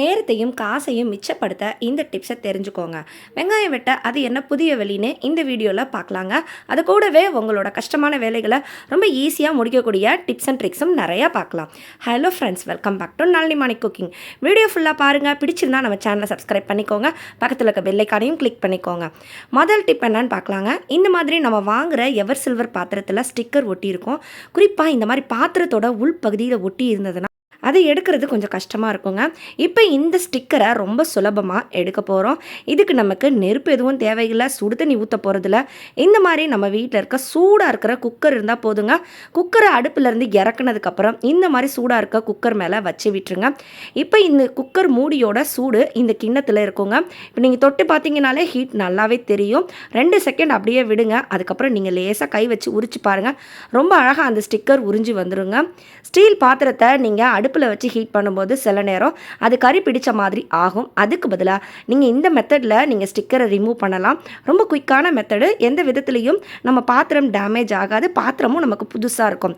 நேரத்தையும் காசையும் மிச்சப்படுத்த இந்த டிப்ஸை தெரிஞ்சுக்கோங்க. வெங்காயம் வெட்ட அது என்ன புதிய வழின்னு இந்த வீடியோவில் பார்க்கலாங்க அது கூடவே உங்களோட கஷ்டமான வேலைகளை ரொம்ப ஈஸியாக முடிக்கக்கூடிய டிப்ஸ் அண்ட் ட்ரிக்ஸும் நிறையா பார்க்கலாம் hello friends welcome back to Nalini Mani cooking video ஃபுல்லாக பாருங்கள் பிடிச்சிருந்தா நம்ம சேனலை சப்ஸ்கிரைப் பண்ணிக்கோங்க. பக்கத்தில் இருக்க பெல்லைக்கானையும் கிளிக் பண்ணிக்கோங்க. முதல் டிப் என்னன்னு பார்க்கலாங்க இந்த மாதிரி நம்ம வாங்குற எவர் சில்வர் பாத்திரத்தில் ஸ்டிக்கர் ஒட்டியிருக்கும் குறிப்பாக இந்த மாதிரி பாத்திரத்தோட உள்பகுதியில் ஒட்டி இருந்ததுன்னா அதை எடுக்கிறது கொஞ்சம் கஷ்டமாக இருக்குங்க. இப்போ இந்த ஸ்டிக்கரை ரொம்ப சுலபமாக எடுக்க போகிறோம் இதுக்கு நமக்கு நெருப்பு எதுவும் தேவையில்லை. சுடு தண்ணி ஊற்ற போகிறதில்ல இந்த மாதிரி நம்ம வீட்டில் இருக்க சூடாக இருக்கிற குக்கர் இருந்தால் போதுங்க. குக்கரை அடுப்பிலேருந்து இறக்குனதுக்கப்புறம் இந்த மாதிரி சூடாக இருக்க குக்கர் மேலே வச்சு விட்டுருங்க. இப்போ இந்த குக்கர் மூடியோட சூடு இந்த கிண்ணத்தில் இருக்குங்க. இப்போ நீங்கள் தொட்டு பார்த்தீங்கனாலே ஹீட் நல்லாவே தெரியும். ரெண்டு செகண்ட் அப்படியே விடுங்க. அதுக்கப்புறம் நீங்கள் லேசாக கை வச்சு உரிச்சு பாருங்கள் ரொம்ப அழகாக அந்த ஸ்டிக்கர் உறிஞ்சி வந்துடுங்க ஸ்டீல் பாத்திரத்தை நீங்கள் அடுப்பு அடுப்பில் வச்சு ஹீட் பண்ணும்போது சில நேரம் அது கறி பிடித்த மாதிரி ஆகும். அதுக்கு பதிலாக நீங்கள் இந்த மெத்தடில் நீங்கள் ஸ்டிக்கரை ரிமூவ் பண்ணலாம். ரொம்ப குயிக்கான மெத்தடு எந்த விதத்துலேயும் நம்ம பாத்திரம் டேமேஜ் ஆகாது. பாத்திரமும் நமக்கு புதுசாக இருக்கும்.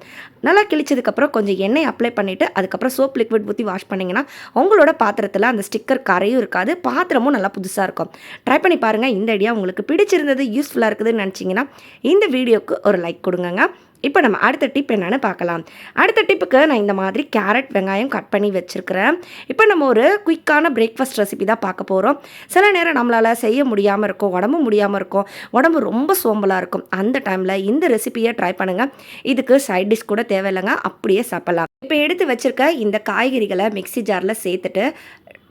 நல்லா கிழிச்சதுக்கப்புறம் கொஞ்சம் எண்ணெய் அப்ளை பண்ணிவிட்டு அதுக்கப்புறம் சோப் லிக்விட் ஊற்றி வாஷ் பண்ணிங்கன்னா உங்களோட பாத்திரத்தில் அந்த ஸ்டிக்கர் கரையும் இருக்காது. பாத்திரமும் நல்லா புதுசாக இருக்கும். ட்ரை பண்ணி பாருங்கள் இந்த ஐடியா உங்களுக்கு பிடிச்சிருந்தது யூஸ்ஃபுல்லாக இருக்குதுன்னு நினச்சிங்கன்னா இந்த வீடியோக்கு ஒரு லைக் கொடுங்கங்க. இப்போ நம்ம அடுத்த டிப் என்னென்னு பார்க்கலாம். அடுத்த டிப்புக்கு நான் இந்த மாதிரி கேரட் வெங்காயம் கட் பண்ணி வச்சுருக்கிறேன். இப்போ நம்ம ஒரு குயிக்கான பிரேக்ஃபாஸ்ட் ரெசிபி தான் பார்க்க போகிறோம் சில நேரம் நம்மளால் செய்ய முடியாமல் இருக்கும் உடம்பு முடியாமல் இருக்கும் உடம்பு ரொம்ப சோம்பலாக இருக்கும். அந்த டைமில் இந்த ரெசிபியை ட்ரை பண்ணுங்கள் இதுக்கு சைட் டிஷ் கூட தேவையில்லைங்க அப்படியே சாப்பிடலாம். இப்போ எடுத்து வச்சுருக்க இந்த காய்கறிகளை மிக்ஸி ஜாரில் சேர்த்துட்டு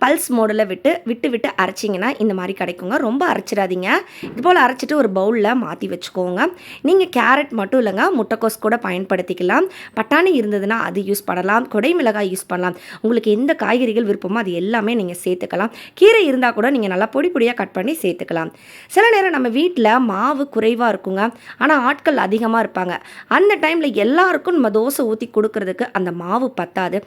பல்ஸ் மோடில் விட்டு விட்டு விட்டு அரைச்சிங்கன்னா இந்த மாதிரி கிடைக்குங்க. ரொம்ப அரைச்சிடாதீங்க. இது போல் அரைச்சிட்டு ஒரு பவுலில் மாற்றி வச்சுக்கோங்க. நீங்கள் கேரட் மட்டும் இல்லைங்க முட்டைக்கோஸ் கூட பயன்படுத்திக்கலாம். பட்டாணி இருந்ததுன்னா அது யூஸ் பண்ணலாம். கொடை மிளகாய் யூஸ் பண்ணலாம். உங்களுக்கு எந்த காய்கறிகள் விருப்பமோ அது எல்லாமே நீங்கள் சேர்த்துக்கலாம். கீரை இருந்தால் கூட நீங்கள் நல்லா பொடி பொடியாக கட் பண்ணி சேர்த்துக்கலாம். சில நேரம் நம்ம வீட்டில் மாவு குறைவாக இருக்குங்க. ஆனால் ஆட்கள் அதிகமாக இருப்பாங்க. அந்த டைமில் எல்லாருக்கும் நம்ம தோசை ஊற்றி கொடுக்கறதுக்கு அந்த மாவு பத்தாது.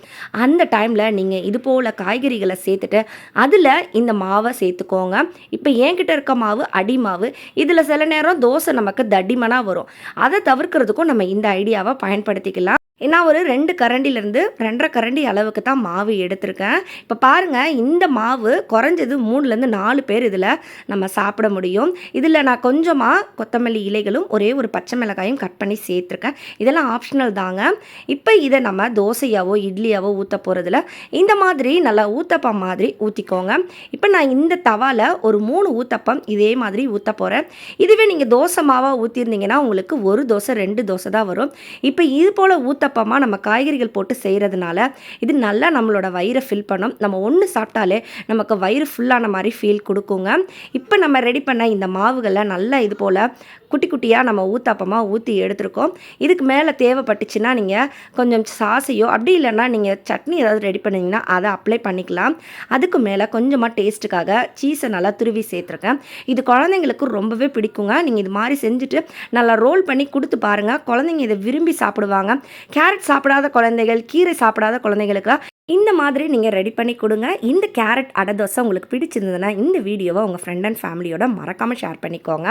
அந்த டைமில் நீங்கள் இது போல் காய்கறிகளை சேர்த்துட்டு அதில் இந்த மாவை சேர்த்துக்கோங்க. இப்போ என்கிட்ட இருக்க மாவு அடி மாவு இதில் சில நேரம் தோசை நமக்கு தடிமனாக வரும். அதை தவிர்க்கிறதுக்கும் நம்ம இந்த ஐடியாவை பயன்படுத்திக்கலாம். நான் ஒரு ரெண்டு கரண்டிலேருந்து ரெண்டரை கரண்டி அளவுக்கு தான் மாவு எடுத்திருக்கேன். இப்போ பாருங்கள் இந்த மாவு குறைஞ்சது மூணுலேருந்து நாலு பேர் இதில் நம்ம சாப்பிட முடியும். இதில் நான் கொஞ்சமாக கொத்தமல்லி இலைகளும் ஒரே ஒரு பச்சை மிளகாயும் கட் பண்ணி சேர்த்துருக்கேன். இதெல்லாம் ஆப்ஷனல் தாங்க. இப்போ இதை நம்ம தோசையாவோ இட்லியாவோ ஊற்ற போகிறதுல இந்த மாதிரி நல்லா ஊத்தப்பம் மாதிரி ஊற்றிக்கோங்க இப்போ நான் இந்த தவாவில் ஒரு மூணு ஊத்தப்பம் இதே மாதிரி ஊற்ற போகிறேன் இதுவே நீங்கள் தோசை மாவாக ஊற்றிருந்தீங்கன்னா உங்களுக்கு ஒரு தோசை ரெண்டு தோசை தான் வரும். இப்போ இது போல் ஊற்ற அப்பப்பமாக நம்ம காய்கறிகள் போட்டு செய்கிறதுனால இது நல்லா நம்மளோட வயிறை ஃபில் பண்ணும். நம்ம ஒன்று சாப்பிட்டாலே நமக்கு வயிறு ஃபுல்லான மாதிரி ஃபீல் கொடுக்குங்க. இப்போ நம்ம ரெடி பண்ண இந்த மாவுகளை நல்லா இது போல் குட்டி குட்டியாக நம்ம ஊத்தாப்பமாக ஊற்றி எடுத்துருக்கோம். இதுக்கு மேலே தேவைப்பட்டுச்சுன்னா நீங்கள் கொஞ்சம் சாசையோ அப்படி இல்லைன்னா நீங்கள் சட்னி ஏதாவது ரெடி பண்ணிங்கன்னா அதை அப்ளை பண்ணிக்கலாம். அதுக்கு மேலே கொஞ்சமாக டேஸ்ட்டுக்காக சீஸை நல்லா துருவி சேர்த்துருக்கேன். இது குழந்தைங்களுக்கு ரொம்பவே பிடிக்குங்க. நீங்கள் இது மாதிரி செஞ்சுட்டு நல்லா ரோல் பண்ணி கொடுத்து பாருங்கள் குழந்தைங்க இதை விரும்பி சாப்பிடுவாங்க. கேரட் சாப்பிடாத குழந்தைகள் கீரை சாப்பிடாத குழந்தைகளுக்குலாம் இந்த மாதிரி நீங்கள் ரெடி பண்ணி கொடுங்க. இந்த கேரட் அடை தோசை உங்களுக்கு பிடிச்சிருந்ததுன்னா இந்த வீடியோவை உங்கள் ஃப்ரெண்ட் அண்ட் ஃபேமிலியோட மறக்காமல் ஷேர் பண்ணிக்கோங்க.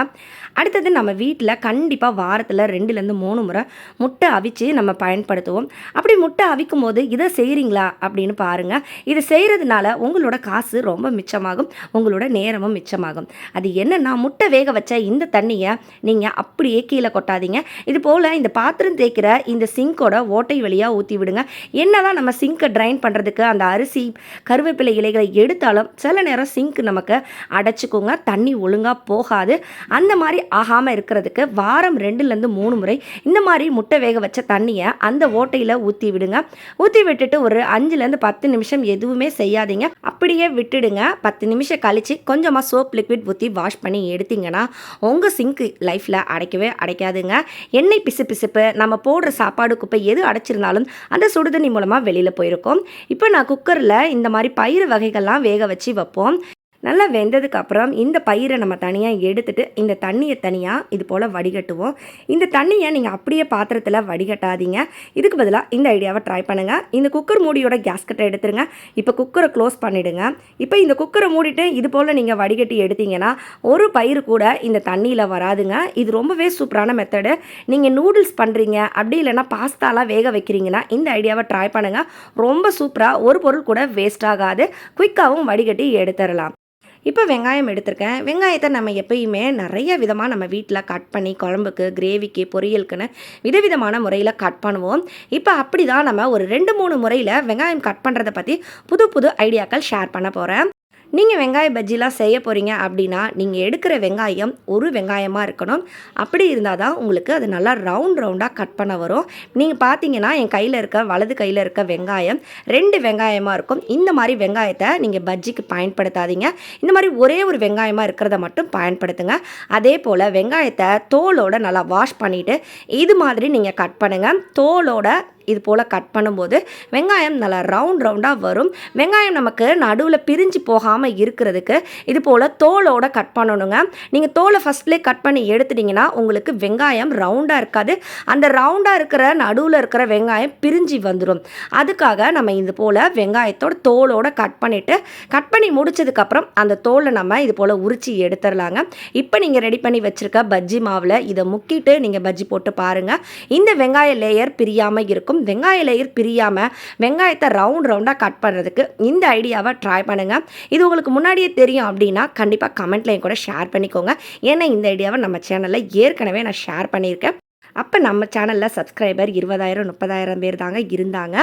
அடுத்தது நம்ம வீட்டில் கண்டிப்பாக வாரத்தில் ரெண்டுலேருந்து மூணு முறை முட்டை அவிச்சு நம்ம பயன்படுத்துவோம். அப்படி முட்டை அவிக்கும் போது இதை செய்கிறீங்களா அப்படின்னு பாருங்கள் இதை செய்கிறதுனால உங்களோட காசு ரொம்ப மிச்சமாகும். உங்களோட நேரமும் மிச்சமாகும். அது என்னென்னா முட்டை வேக வச்ச இந்த தண்ணியை நீங்கள் அப்படியே கீழே கொட்டாதீங்க. இது போல் இந்த பாத்திரம் தேய்க்கிற இந்த சிங்கோட ஓட்டை வழியாக ஊற்றி விடுங்க என்னதான் நம்ம சிங்கை ட்ரைன் பண்ணுறதுக்கு அந்த அரிசி கருவேப்பிலை இலைகளை எடுத்தாலும் சில நேரம் சிங்க் நமக்கு அடைச்சிக்கோங்க. தண்ணி ஒழுங்காக போகாது. அந்த மாதிரி ஆகாமல் இருக்கிறதுக்கு வாரம் ரெண்டுலேருந்து மூணு முறை இந்த மாதிரி முட்டை வேக வச்ச தண்ணியை அந்த ஓட்டையில் ஊற்றி விடுங்க. ஊற்றி விட்டுட்டு ஒரு அஞ்சுலேருந்து பத்து நிமிஷம் எதுவுமே செய்யாதீங்க. அப்படியே விட்டுடுங்க. பத்து நிமிஷம் கழித்து கொஞ்சமாக சோப் லிக்விட் ஊற்றி வாஷ் பண்ணி எடுத்தீங்கன்னா உங்கள் சிங்க் லைஃப்பில் அடைக்கவே அடைக்காதுங்க. எண்ணெய் பிசு பிசுப்பு நம்ம போடுற சாப்பாடு குப்பை எது அடைச்சிருந்தாலும் அந்த சுடுதண்ணி மூலமாக வெளியில் போயிருக்கும். இப்போ நான் குக்கரில் இந்த மாதிரி பயிறு வகைகள்லாம் வேக வச்சு வைப்போம். நல்லா வெந்ததுக்கு அப்புறம் இந்த பயிரை நம்ம தனியாக எடுத்துட்டு இந்த தண்ணியை தனியாக இது போல் வடிகட்டுவோம். இந்த தண்ணியை நீங்கள் அப்படியே பாத்திரத்தில் வடிகட்டாதீங்க. இதுக்கு பதிலாக இந்த ஐடியாவை ட்ரை பண்ணுங்கள் இந்த குக்கர் மூடியோட கேஸ்கட்டை எடுத்துருங்க. இப்போ குக்கரை க்ளோஸ் பண்ணிவிடுங்க இப்போ இந்த குக்கரை மூடிட்டு இது போல் நீங்கள் வடிகட்டி எடுத்தீங்கன்னா ஒரு பயிர் கூட இந்த தண்ணியில் வராதுங்க. இது ரொம்பவே சூப்பரான மெத்தடு நீங்கள் நூடுல்ஸ் பண்ணுறீங்க அப்படி இல்லைன்னா பாஸ்தாலாம் வேக வைக்கிறீங்கன்னா இந்த ஐடியாவை ட்ரை பண்ணுங்கள் ரொம்ப சூப்பராக ஒரு பொருள் கூட வேஸ்ட் ஆகாது. குயிக்காகவும் வடிகட்டி எடுத்துடலாம் இப்போ வெங்காயம் எடுத்திருக்கேன். வெங்காயத்தை நம்ம எப்பயுமே நிறைய விதமாக நம்ம வீட்டில் கட் பண்ணி குழம்புக்கு கிரேவிக்கு பொரியலுக்குன்னு விதவிதமான முறையில் கட் பண்ணுவோம். இப்போ அப்படி தான் நம்ம ஒரு ரெண்டு மூணு முறையில் வெங்காயம் கட் பண்ணுறதை பற்றி புது புது ஐடியாக்கள் ஷேர் பண்ண போகிறேன் நீங்கள் வெங்காய பஜ்ஜிலாம் செய்ய போகிறீங்க அப்படின்னா நீங்கள் எடுக்கிற வெங்காயம் ஒரு வெங்காயமாக இருக்கணும். அப்படி இருந்தால் தான் உங்களுக்கு அது நல்லா ரவுண்ட் ரவுண்டாக கட் பண்ண வரும். நீங்கள் பார்த்தீங்கன்னா என் கையில் இருக்க வலது கையில் இருக்க வெங்காயம் ரெண்டு வெங்காயமாக இருக்கும். இந்த மாதிரி வெங்காயத்தை நீங்கள் பஜ்ஜிக்கு பயன்படுத்தாதீங்க. இந்த மாதிரி ஒரே ஒரு வெங்காயமாக இருக்கிறத மட்டும் பயன்படுத்துங்க. அதே போல் வெங்காயத்தை தோலோட நல்லா வாஷ் பண்ணிவிட்டு இது மாதிரி நீங்கள் கட் பண்ணுங்கள் தோலோட இது போல் கட் பண்ணும்போது வெங்காயம் நல்லா ரவுண்ட் ரவுண்டாக வரும். வெங்காயம் நமக்கு நடுவில் பிரிஞ்சு போகாமல் இருக்கிறதுக்கு இது போல் தோலோட கட் பண்ணணுங்க. நீங்கள் தோலை ஃபஸ்ட்லேயே கட் பண்ணி எடுத்துட்டிங்கன்னா உங்களுக்கு வெங்காயம் ரவுண்டாக இருக்காது. அந்த ரவுண்டாக இருக்கிற நடுவில் இருக்கிற வெங்காயம் பிரிஞ்சு வந்துடும் அதுக்காக நம்ம இது போல் வெங்காயத்தோட தோலோட கட் பண்ணிவிட்டு கட் பண்ணி முடிச்சதுக்கப்புறம் அந்த தோலை நம்ம இது போல் உரித்து எடுத்துடலாங்க இப்போ நீங்கள் ரெடி பண்ணி வச்சுருக்க பஜ்ஜி மாவில் இதை முக்கிட்டு நீங்கள் பஜ்ஜி போட்டு பாருங்கள் இந்த வெங்காய லேயர் பிரியாமல் இருக்கும். வெங்காய லேயர் பிரியாமல் வெங்காயத்தை ரவுண்ட் ரவுண்டாக கட் பண்ணுறதுக்கு இந்த ஐடியாவை ட்ரை பண்ணுங்கள் இது உங்களுக்கு முன்னாடியே தெரியும் அப்படின்னா கண்டிப்பாக கமெண்ட்லேயும் கூட ஷேர் பண்ணிக்கோங்க. ஏன்னா இந்த ஐடியாவை நம்ம சேனலில் ஏற்கனவே நான் ஷேர் பண்ணியிருக்கேன். அப்போ நம்ம சேனலில் சப்ஸ்கிரைபர் இருபதாயிரம் முப்பதாயிரம் பேர் தாங்க இருந்தாங்க.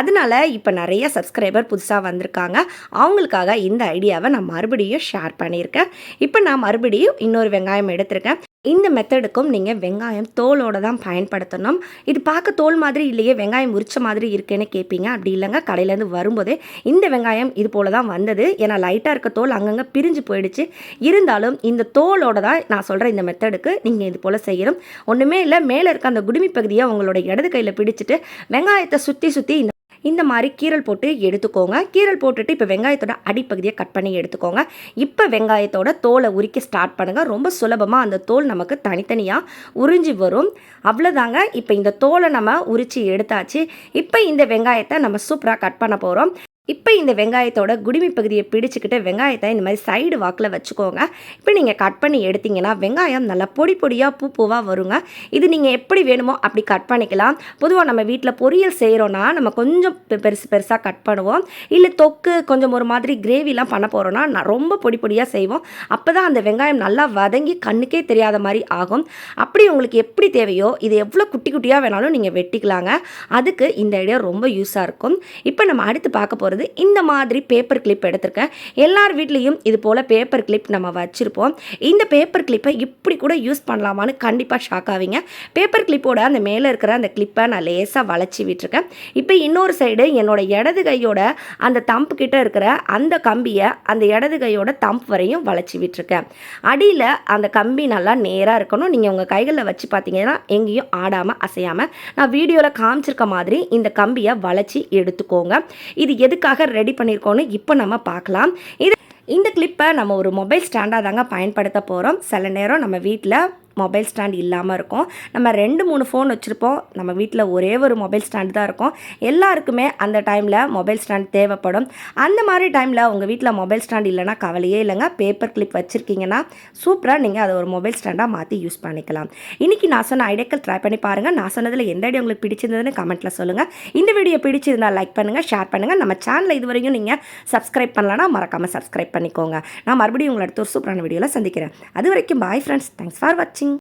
அதனால இப்போ நிறைய சப்ஸ்கிரைபர் புதுசாக வந்திருக்காங்க. அவங்களுக்காக இந்த ஐடியாவை நான் மறுபடியும் ஷேர் பண்ணியிருக்கேன். இப்போ நான் மறுபடியும் இன்னொரு வெங்காயம் எடுத்திருக்கேன். இந்த மெத்தடுக்கும் நீங்கள் வெங்காயம் தோலோடு தான் பயன்படுத்தணும். இது பார்க்க தோல் மாதிரி இல்லையே வெங்காயம் உரிச்ச மாதிரி இருக்கேன்னு கேட்பீங்க அப்படி இல்லைங்க. கடையிலேருந்து வரும்போதே இந்த வெங்காயம் இது போல தான் வந்தது. ஏன்னா லைட்டாக இருக்க தோல் அங்கங்கே பிரிஞ்சு போயிடுச்சு. இருந்தாலும் இந்த தோலோட தான் நான் சொல்கிற இந்த மெத்தடுக்கு நீங்கள் இது போல் செய்யணும். ஒன்றுமே இல்லை. மேலே இருக்க அந்த குடுமி பகுதியை உங்களோட இடது கையில் பிடிச்சிட்டு வெங்காயத்தை சுற்றி சுற்றி இந்த இந்த மாதிரி கீரல் போட்டு எடுத்துக்கோங்க. கீரல் போட்டுட்டு இப்போ வெங்காயத்தோட அடிப்பகுதியை கட் பண்ணி எடுத்துக்கோங்க. இப்போ வெங்காயத்தோட தோலை உரிக்க ஸ்டார்ட் பண்ணுங்கள் ரொம்ப சுலபமாக அந்த தோல் நமக்கு தனித்தனியாக உறிஞ்சி வரும். அவ்வளோதாங்க இப்போ இந்த தோலை நம்ம உரித்து எடுத்தாச்சு. இப்போ இந்த வெங்காயத்தை நம்ம சூப்பராக கட் பண்ண போகிறோம் இப்போ இந்த வெங்காயத்தோட குடிமி பகுதியை பிடிச்சிக்கிட்டு வெங்காயத்தை இந்த மாதிரி சைடு வாக்கில் வச்சுக்கோங்க. இப்போ நீங்கள் கட் பண்ணி எடுத்தீங்கன்னா வெங்காயம் நல்லா பொடி பொடியாக பூ பூவாக வருங்க. இது நீங்கள் எப்படி வேணுமோ அப்படி கட் பண்ணிக்கலாம். பொதுவாக நம்ம வீட்டில் பொரியல் செய்கிறோன்னா நம்ம கொஞ்சம் பெ- பெருசு பெருசாக கட் பண்ணுவோம். இல்லை தொக்கு கொஞ்சம் ஒரு மாதிரி கிரேவிலாம் பண்ண போகிறோன்னா நான் ரொம்ப பொடி பொடியாக செய்வோம். அப்போ தான் அந்த வெங்காயம் நல்லா வதங்கி கண்ணுக்கே தெரியாத மாதிரி ஆகும். அப்படி உங்களுக்கு எப்படி தேவையோ இது எவ்வளோ குட்டி குட்டியாக வேணாலும் நீங்கள் வெட்டிக்கலாங்க. அதுக்கு இந்த ஐடியா ரொம்ப யூஸாக இருக்கும். இப்போ நம்ம அடுத்து பார்க்க போகிறது இந்த மாதிரி பேப்பர் கிளிப் எடுத்திருக்கேன். எல்லார் வீட்லேயும் இது போல் பேப்பர் கிளிப் நம்ம வச்சுருப்போம். இந்த பேப்பர் கிளிப்பை இப்படி கூட யூஸ் பண்ணலாமான்னு கண்டிப்பாக ஷாக் ஆவீங்க. பேப்பர் கிளிப்போட அந்த மேலே இருக்கிற அந்த கிளிப்பை நான் லேசாக வளைச்சி விட்டுருக்கேன். இப்போ இன்னொரு சைடு என்னோட இடது கையோட அந்த தம்பு கிட்ட இருக்கிற அந்த கம்பியை அந்த இடது கையோட தம்ப் வரையும் வளைச்சி விட்டுருக்கேன். அடியில் அந்த கம்பி நல்லா நேராக இருக்கணும். நீங்கள் உங்கள் கைகளில் வச்சு பார்த்தீங்கன்னா எங்கேயும் ஆடாமல் அசையாமல் நான் வீடியோவில் காமிச்சிருக்க மாதிரி இந்த கம்பியை வளைச்சி எடுத்துக்கோங்க. இது எதுக்காக ரெடி பண்ணியிருக்கோன்னு இப்போ நம்ம பார்க்கலாம். இது இந்த கிளிப்பை நம்ம ஒரு மொபைல் ஸ்டாண்டாக தாங்க பயன்படுத்த போகிறோம் சில நேரம் நம்ம வீட்டில் மொபைல் ஸ்டாண்ட் இல்லாமல் இருக்கும். நம்ம ரெண்டு மூணு ஃபோன் வச்சுருப்போம். நம்ம வீட்டில் ஒரே ஒரு மொபைல் ஸ்டாண்டு தான் இருக்கும். எல்லாருக்குமே அந்த டைமில் மொபைல் ஸ்டாண்ட் தேவைப்படும். அந்த மாதிரி டைமில் உங்கள் வீட்டில் மொபைல் ஸ்டாண்ட் இல்லைன்னா கவலையே இல்லைங்க. பேப்பர் கிளிப் வச்சுருக்கீங்கன்னா சூப்பராக நீங்கள் அதை ஒரு மொபைல் ஸ்டாண்டாக மாற்றி யூஸ் பண்ணிக்கலாம். இன்றைக்கி நான் சொன்ன ஐடியாக்கள் ட்ரை பண்ணி பாருங்கள் நான் சொன்னதில் எந்த ஐடியா உங்களுக்கு பிடிச்சிருந்ததுன்னு கமெண்ட்டில் சொல்லுங்கள் இந்த வீடியோ பிடிச்சிருந்தா லைக் பண்ணுங்கள் ஷேர் பண்ணுங்கள் நம்ம சேனலை இது வரைக்கும் நீங்கள் சப்ஸ்கிரைப் பண்ணலன்னா மறக்காமல் சப்ஸ்கிரைப் பண்ணிக்கோங்க. நான் மறுபடியும் உங்களை அடுத்த ஒரு சூப்பரான வீடியோவில் சந்திக்கிறேன். அது வரைக்கும் பாய் ஃப்ரெண்ட்ஸ் தேங்க்ஸ் ஃபார் வாட்சிங்